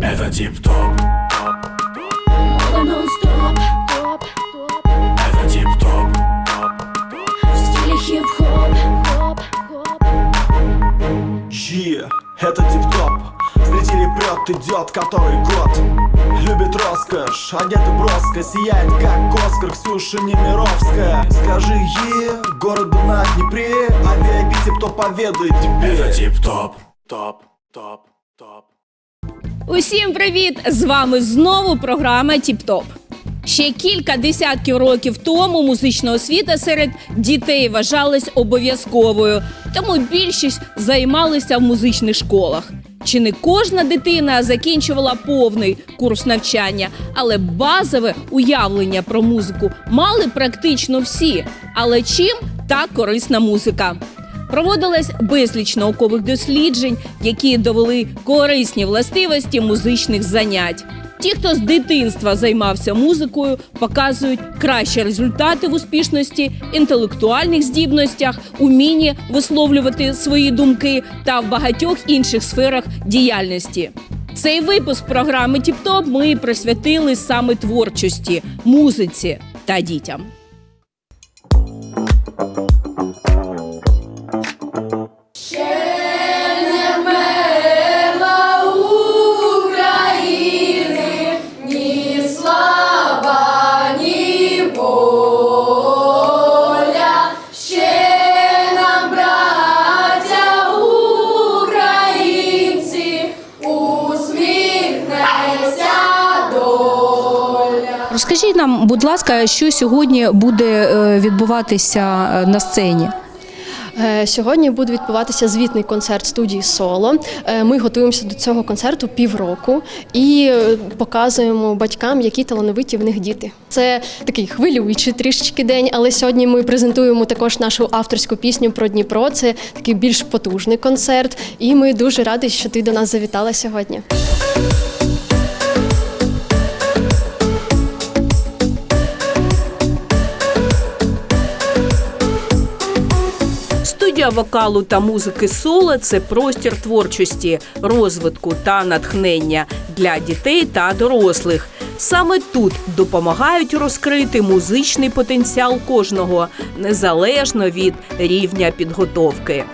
Это тип-топ, Мода нон-стоп это тип-топ, В стиле хип-хоп. Е, это тип-топ Зрители прет, идет который год Любит роскошь, одета броско? Сияет как Оскар, Ксюша Немировская Скажи е, городу на Днепре А VIP тип-топ поведает это тебе тип-топ, топ, топ, топ. Усім привіт! З вами знову програма Тіп-Топ. Ще кілька десятків років тому музична освіта серед дітей вважалась обов'язковою, тому більшість займалися в музичних школах. Чи не кожна дитина закінчувала повний курс навчання, але базове уявлення про музику мали практично всі. Але чим так корисна музика? Проводилось безліч наукових досліджень, які довели корисні властивості музичних занять. Ті, хто з дитинства займався музикою, показують кращі результати в успішності, інтелектуальних здібностях, умінні висловлювати свої думки та в багатьох інших сферах діяльності. Цей випуск програми Тіп-Топ ми присвятили саме творчості, музиці та дітям. Ласка, що сьогодні буде е, відбуватися е, на сцені? Е, Сьогодні буде відбуватися звітний концерт студії Соло. Ми готуємося до цього концерту півроку і показуємо батькам, які талановиті в них діти. Це такий хвилюючий трішечки день, але сьогодні ми презентуємо також нашу авторську пісню про Дніпро. Це такий більш потужний концерт. І ми дуже раді, що ти до нас завітала сьогодні. Вокалу та музики соло це простір творчості, розвитку та натхнення для дітей та дорослих. Саме тут допомагають розкрити музичний потенціал кожного незалежно від рівня підготовки.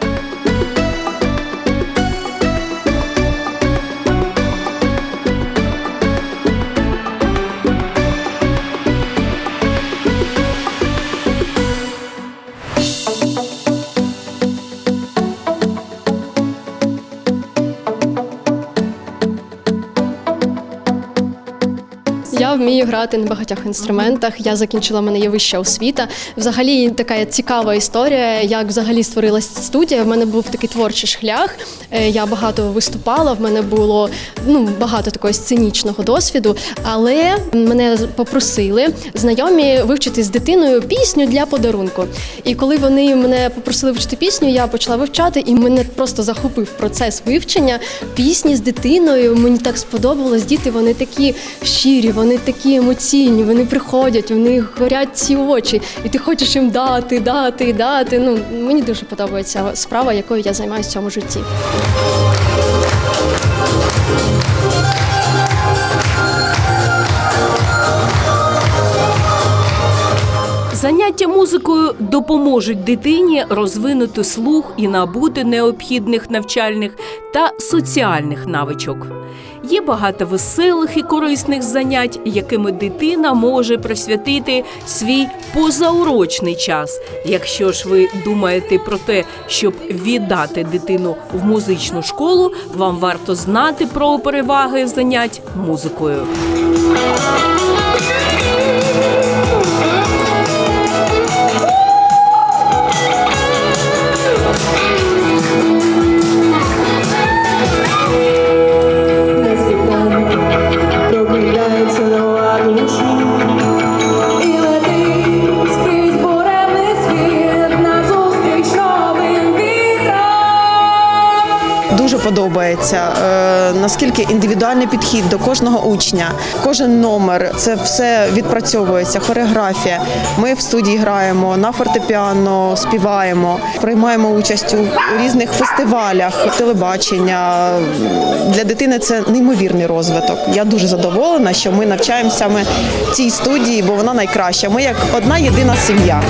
Грати на багатьох інструментах. Я закінчила в мене є вища освіта. Взагалі така цікава історія, як взагалі створилася студія. В мене був такий творчий шлях. Е, Я багато виступала. В мене було ну багато такого сценічного досвіду. Але мене попросили знайомі вивчити з дитиною пісню для подарунку. І коли вони мене попросили вивчити пісню, я почала вивчати, і мене просто захопив процес вивчення пісні з дитиною. Мені так сподобалось. Діти вони такі щирі, вони такі емоційні. Вони приходять, у них горять ці очі, і ти хочеш їм дати, дати, дати. Ну мені дуже подобається справа, якою я займаюся в цьому житті. Заняття музикою допоможуть дитині розвинути слух і набути необхідних навчальних та соціальних навичок. Є багато веселих і корисних занять, якими дитина може присвятити свій позаурочний час. Якщо ж ви думаєте про те, щоб віддати дитину в музичну школу, вам варто знати про переваги занять музикою. Подобається. Е, наскільки індивідуальний підхід до кожного учня, кожен номер, це все відпрацьовується, хореографія. Ми в студії граємо на фортепіано, співаємо, приймаємо участь у різних фестивалях, телебачення. Для дитини це неймовірний розвиток. Я дуже задоволена, що ми навчаємося саме в цій студії, бо вона найкраща. Ми як одна єдина сім'я.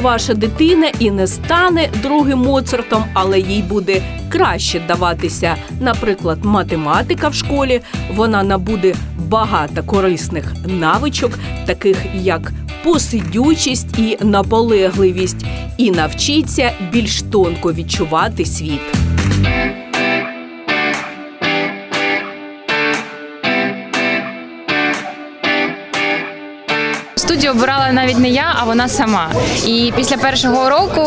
Ваша дитина і не стане другим Моцартом, але їй буде краще даватися, наприклад, математика в школі. Вона набуде багато корисних навичок, таких як посидючість і наполегливість, і навчиться більш тонко відчувати світ. Студію обирала навіть не я, а вона сама. І після першого року,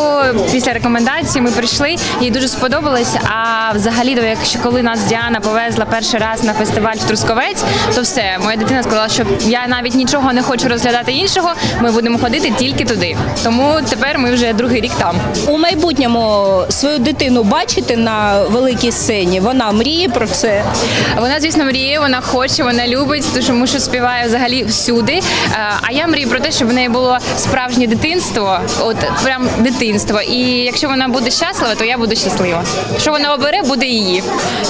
після рекомендацій, ми прийшли, їй дуже сподобалось. А взагалі, якщо коли нас Діана повезла перший раз на фестиваль в Трусковець, то все, моя дитина сказала, що я навіть нічого не хочу розглядати іншого. Ми будемо ходити тільки туди. Тому тепер ми вже другий рік там. У майбутньому свою дитину бачите на великій сцені. Вона мріє про це. Вона, звісно, мріє, вона хоче, вона любить, тому що співає взагалі всюди. Е, А я мрію про те, щоб в неї було справжнє дитинство, от прям дитинство. І якщо вона буде щаслива, то я буду щаслива. Що вона обере, буде її.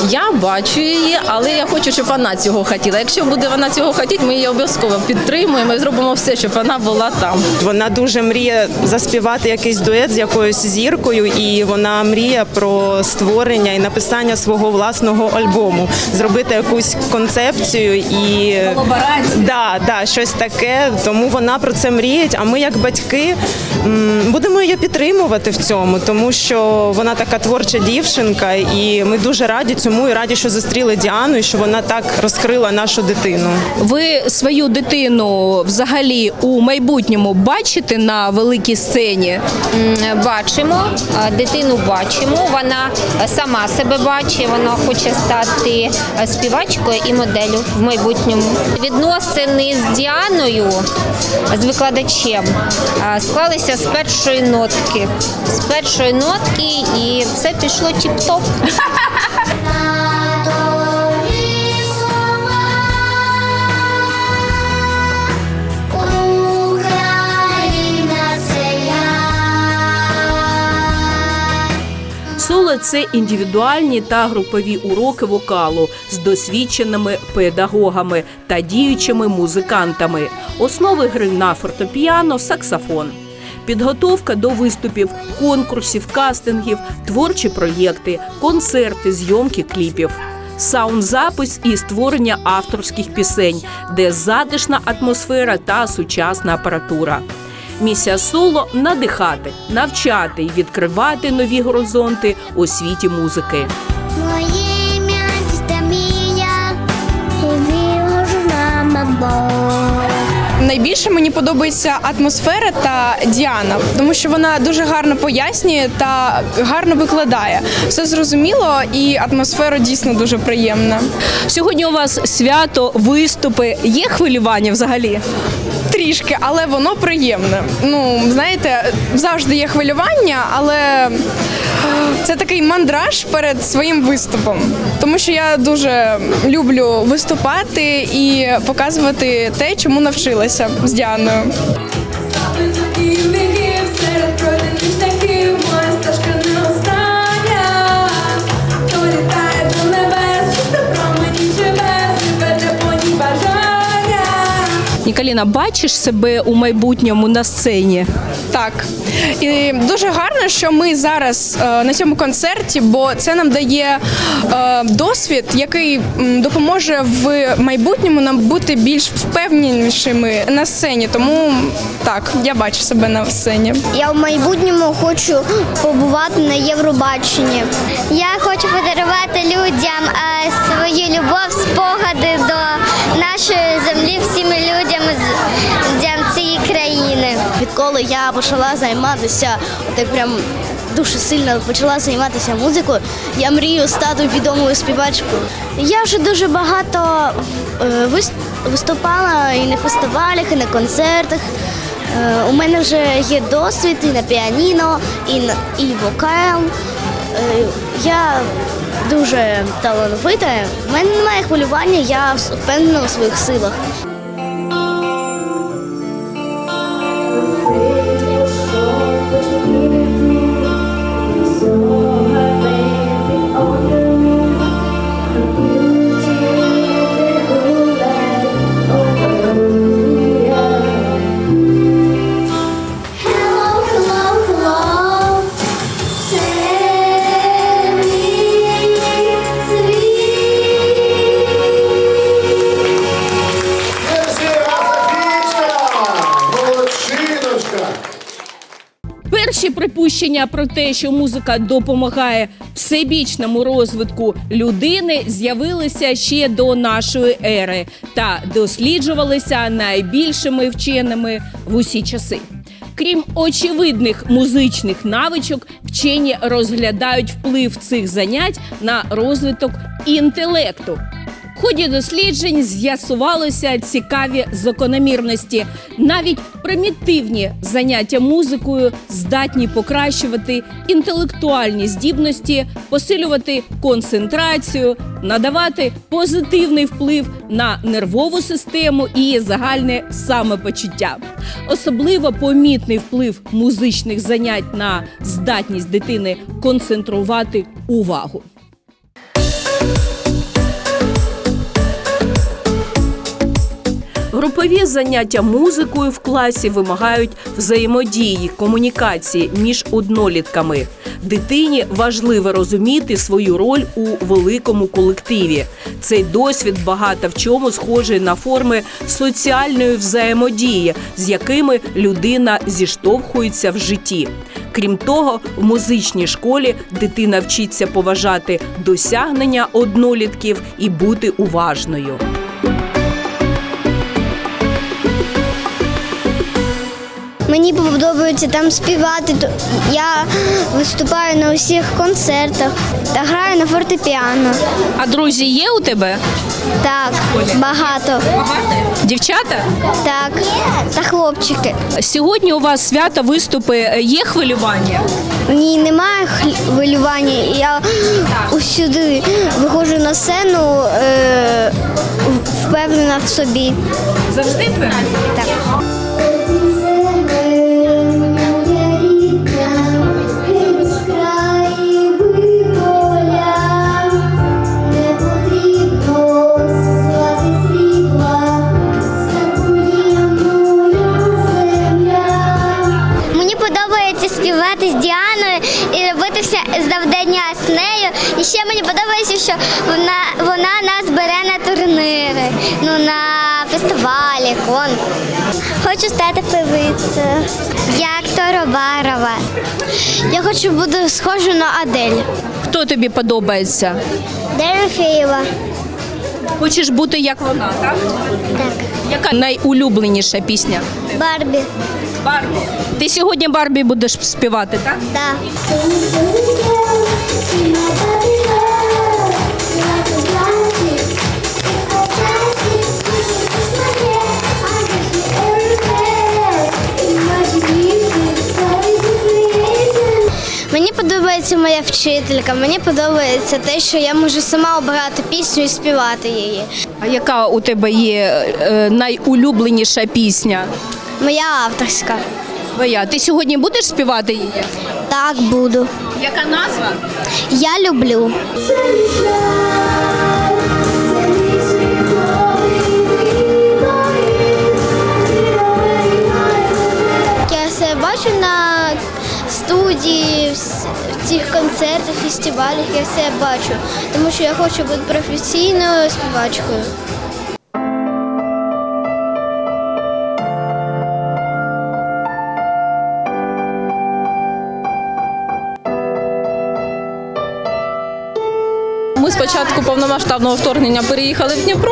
Я бачу її, але я хочу, щоб вона цього хотіла. Якщо буде вона цього хотіти, ми її обов'язково підтримуємо і зробимо все, щоб вона була там. Вона дуже мріє заспівати якийсь дует з якоюсь зіркою, і вона мріє про створення і написання свого власного альбому, зробити якусь концепцію і да, да, щось таке. Тому вона про це мріє. А ми, як батьки, будемо її підтримувати в цьому, тому що вона така творча дівчинка, і ми дуже раді цьому і раді, що зустріли Діану, і що вона так розкрила нашу дитину. Ви свою дитину взагалі у майбутньому бачите на великій сцені? Бачимо, дитину бачимо. Вона сама себе бачить, вона хоче стати співачкою і моделлю в майбутньому. Відносини з Діаною, з викладачем, склалися з першої нотки. З першої нотки і все пішло тіп-топ. Соло це індивідуальні та групові уроки вокалу з досвідченими педагогами та діючими музикантами, основи гри на фортепіано, саксофон. Підготовка до виступів, конкурсів, кастингів, творчі проєкти, концерти, зйомки кліпів, саунд-запис і створення авторських пісень, де затишна атмосфера та сучасна апаратура. Місія соло надихати, навчати і відкривати нові горизонти у світі музики. Моє ім'я Дістамія, і мамбо. Найбільше мені подобається атмосфера та Діана, тому що вона дуже гарно пояснює та гарно викладає. Все зрозуміло, і атмосфера дійсно дуже приємна. Сьогодні у вас свято, виступи. Є хвилювання взагалі? Трішки, але воно приємне. Ну, знаєте, завжди є хвилювання, але це такий мандраж перед своїм виступом. Тому що я дуже люблю виступати і показувати те, чому навчилася з Діаною. Ніколіна, бачиш себе у майбутньому на сцені? Так. І дуже гарно, що ми зараз е, на цьому концерті, бо це нам дає е, досвід, який допоможе в майбутньому нам бути більш впевненішими на сцені. Тому так, я бачу себе на сцені. Я в майбутньому хочу побувати на Євробаченні. Я хочу подарувати людям е, свою любов, спогади до нашої землі, всім людям Відколи я почала займатися, так прям дуже сильно почала займатися музикою, я мрію стати відомою співачкою. Я вже дуже багато е, виступала і на фестивалях, і на концертах. Е, У мене вже є досвід і на піаніно, і, на, і вокал. Е, Я дуже талановита. У мене немає хвилювання, я впевнена у своїх силах. Припущення про те, що музика допомагає всебічному розвитку людини, з'явилися ще до нашої ери та досліджувалися найбільшими вченими в усі часи. Крім очевидних музичних навичок, вчені розглядають вплив цих занять на розвиток інтелекту. Ході досліджень з'ясувалися цікаві закономірності. Навіть примітивні заняття музикою здатні покращувати інтелектуальні здібності, посилювати концентрацію, надавати позитивний вплив на нервову систему і загальне самопочуття. Особливо помітний вплив музичних занять на здатність дитини концентрувати увагу. Групові заняття музикою в класі вимагають взаємодії, комунікації між однолітками. Дитині важливо розуміти свою роль у великому колективі. Цей досвід багато в чому схожий на форми соціальної взаємодії, з якими людина зіштовхується в житті. Крім того, в музичній школі дитина вчиться поважати досягнення однолітків і бути уважною. Мені подобається там співати. Я виступаю на усіх концертах та граю на фортепіано. А друзі є у тебе? Так, багато. Дівчата? Так, та хлопчики. Сьогодні у вас свято виступи є хвилювання? Ні, немає хвилювання. Я усюди виходжу на сцену е, впевнена в собі. Завжди впевнена? Так. І ще мені подобається, що вона, вона нас бере на турнири, ну на фестивалі, конкурси. Хочу стати певицею, як Торобарова. Я хочу бути схожа на Адель. Хто тобі подобається? Дерефєєва. Хочеш бути як вона, так? Так. Яка найулюбленіша пісня? Барбі. Барбі. Ти сьогодні Барбі будеш співати, так? Так. Мені подобається моя вчителька, мені подобається те, що я можу сама обирати пісню і співати її. А яка у тебе є е, найулюбленіша пісня? Моя авторська. Твоя. Ти сьогодні будеш співати її? Так буду. Яка назва? Я люблю. Я себе бачу на студії, цих концертах, фестивалях, я все бачу, тому що я хочу бути професійною співачкою. Ми спочатку повномасштабного вторгнення переїхали в Дніпро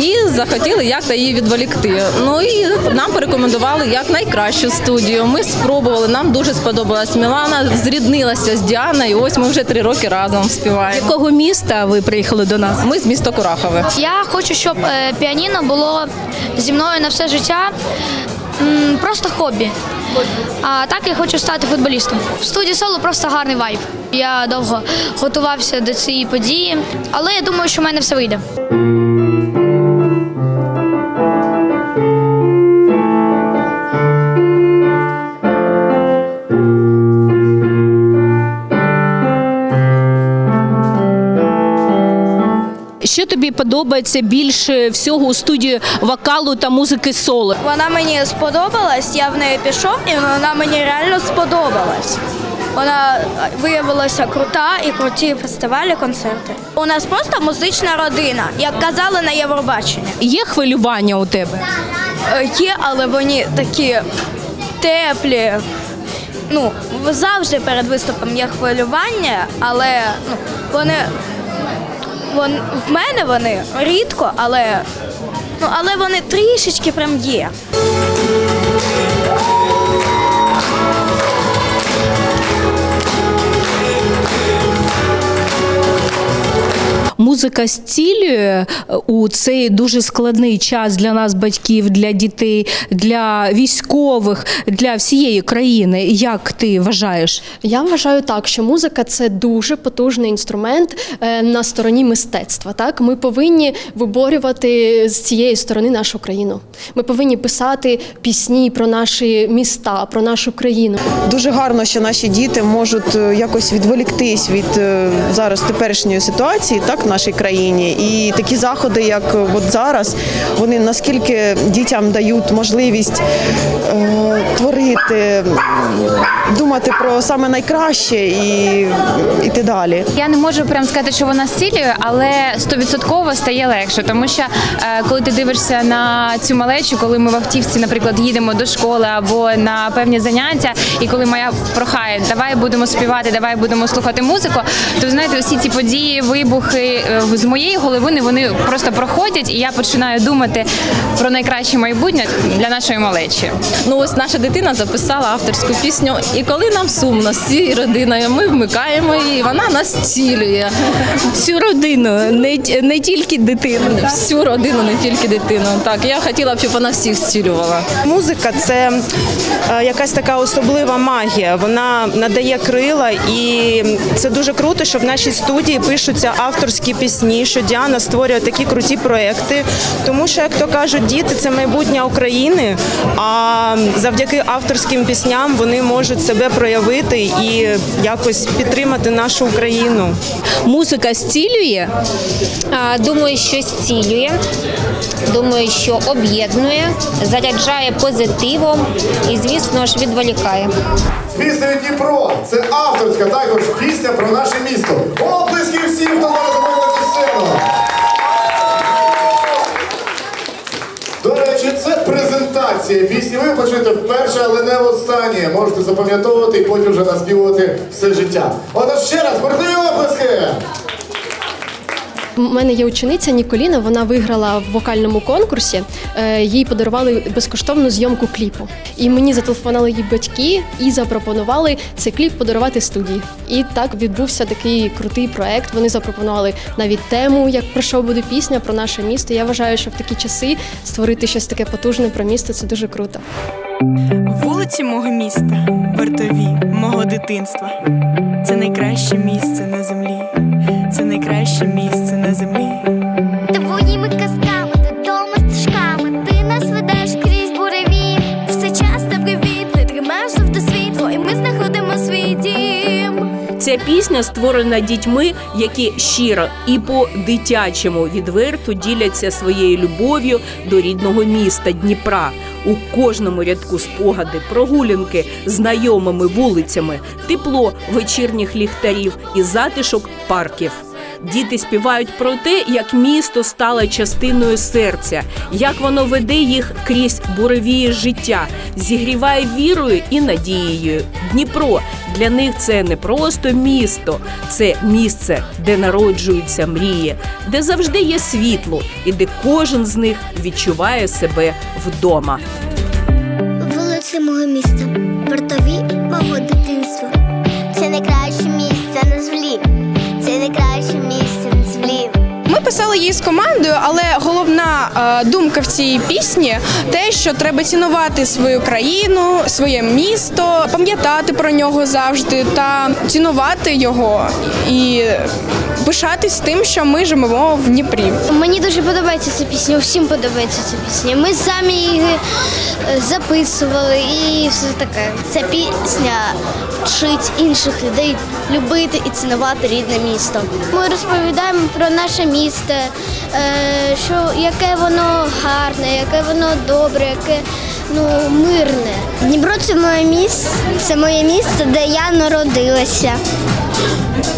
і захотіли як-то її відволікти. Ну і нам порекомендували як найкращу студію. Ми спробували, нам дуже сподобалась Мілана, зріднилася з Діаною. і Ось ми вже три роки разом З співаємо. якого міста ви приїхали до нас? Ми з міста Курахове. Я хочу, щоб е, піаніно було зі мною на все життя. Просто хобі. А так я хочу стати футболістом. В студії соло просто гарний вайб. Я довго готувався до цієї події, але я думаю, що в мене все вийде. Що тобі подобається більше всього у студії вокалу та музики соло? Вона мені сподобалась, я в неї пішов, і вона мені реально сподобалась. Вона виявилася крута і круті фестивалі, концерти. У нас просто музична родина, як казали на Євробаченні. Є хвилювання у тебе? Е, Є, але вони такі теплі. Ну, завжди перед виступом є хвилювання, але ну, вони, вон, в мене вони рідко, але, ну, але вони трішечки прям є. Музика зцілює е, у цей дуже складний час для нас, батьків, для дітей, для військових, для всієї країни. Як ти вважаєш? Я вважаю так, що музика це дуже потужний інструмент е, на стороні мистецтва. Так, ми повинні виборювати з цієї сторони нашу країну. Ми повинні писати пісні про наші міста, про нашу країну. Дуже гарно, що наші діти можуть е, якось відволіктись від зараз теперішньої ситуації, так в нашій країні. І такі заходи, як от зараз, вони наскільки дітям дають можливість е, творити, думати про саме найкраще і іти далі. Я не можу прям сказати, що вона зцілює, але стовідсотково стає легше, тому що е, коли ти дивишся на цю малечу, коли ми в автівці, наприклад, їдемо до школи або на певні заняття, і коли моя прохає, давай будемо співати, давай будемо слухати музику, то знаєте, усі ці події, вибухи з моєї голови вони просто проходять, і я починаю думати про найкраще майбутнє для нашої малечі. Ну ось наша дитина записала авторську пісню, і коли нам сумно з цією родиною, ми вмикаємо її, і вона нас цілює. Всю родину, не, не тільки дитину. Всю родину, не тільки дитину. Так, я хотіла б, щоб вона всіх зцілювала. Музика це е, якась така особлива магія. Вона надає крила, і це дуже круто, що в нашій студії пишуться авторські пісні, що Діана створює такі круті проекти. Тому що, як то кажуть, діти це майбутнє України. А завдяки авторським пісням вони можуть себе проявити і якось підтримати нашу Україну. Музика зцілює. Думаю, що зцілює, думаю, що об'єднує, заряджає позитивом і, звісно ж, відволікає. Піснею Дніпро. Це авторська також пісня про наше місто. Оплески всім, хто зараз презентація пісні. Ви почуєте вперше, але не останнє. Можете запам'ятовувати і потім вже наспівувати все життя. Отож ще раз, бурхливі оплески! У мене є учениця Ніколіна. Вона виграла в вокальному конкурсі. Е, Їй подарували безкоштовну зйомку кліпу. І мені зателефонували її батьки і запропонували цей кліп подарувати студії. І так відбувся такий крутий проект. Вони запропонували навіть тему, як про що буде пісня про наше місто. Я вважаю, що в такі часи створити щось таке потужне про місто це дуже круто. Вулиці мого міста, вартові мого дитинства. Це найкраще місце на землі. Це найкраще місце на землі. Пісня створена дітьми, які щиро і по-дитячому відверто діляться своєю любов'ю до рідного міста Дніпра. У кожному рядку спогади, прогулянки знайомими вулицями, тепло вечірніх ліхтарів і затишок парків. Діти співають про те, як місто стало частиною серця, як воно веде їх крізь буревії життя, зігріває вірою і надією. Дніпро для них це не просто місто, це місце, де народжуються мрії, де завжди є світло, і де кожен з них відчуває себе вдома. Вулиці мого міста, вартові мого дитинства. Писали її з командою, але головна е, думка в цій пісні те, що треба цінувати свою країну, своє місто, пам'ятати про нього завжди та цінувати його і пишатись тим, що ми живемо в Дніпрі. Мені дуже подобається ця пісня, усім подобається ця пісня. Ми самі її е, записували і все таке. Ця пісня вчить інших людей любити і цінувати рідне місто. Ми розповідаємо про наше місто, е, що яке воно гарне, яке воно добре, яке ну мирне. Дніпро це моє місце, це моє місце, де я народилася.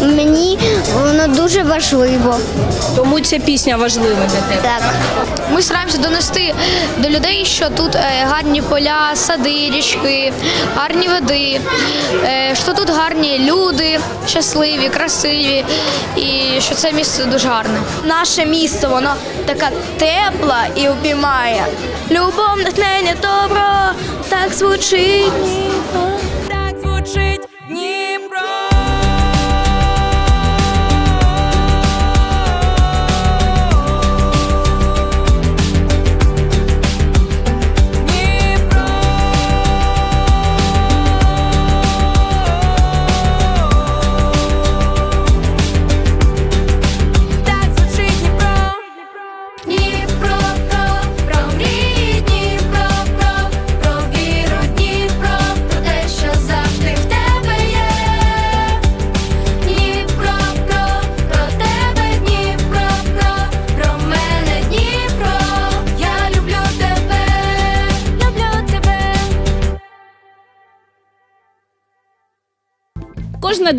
Мені воно дуже важливо. Тому ця пісня важлива для тебе. Так. Ми стараємося донести до людей, що тут е, гарні поля, сади, річки, гарні води, е, що тут гарні люди, щасливі, красиві, і що це місце дуже гарне. Наше місто, воно така тепла і обіймає. Любов, натхнення, добро, так звучить. Так звучить Дніпро.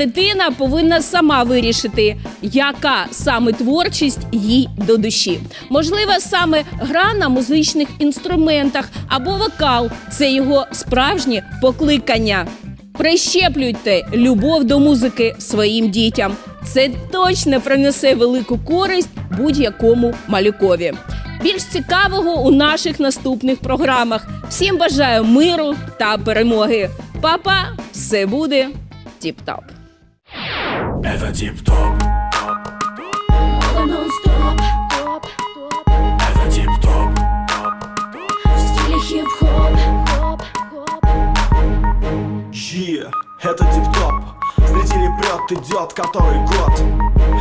Дитина повинна сама вирішити, яка саме творчість їй до душі. Можливо, саме гра на музичних інструментах або вокал це його справжнє покликання. Прищеплюйте любов до музики своїм дітям. Це точно принесе велику користь будь-якому малюкові. Більш цікавого у наших наступних програмах. Всім бажаю миру та перемоги. Папа, все буде тіп-топ. Это тип-топ. нон-стоп, Это тип-топ. в стиле хип-хоп. Е, это тип-топ Зрители прет, идет который год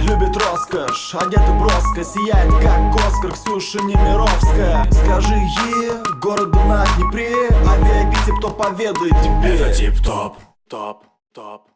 Любит роскошь, одета броско Сияет как Оскар Ксюша Немировская Скажи е, городу на Днепре А VIP тип-топ поведает тебе Это тип-топ. Топ, топ, топ.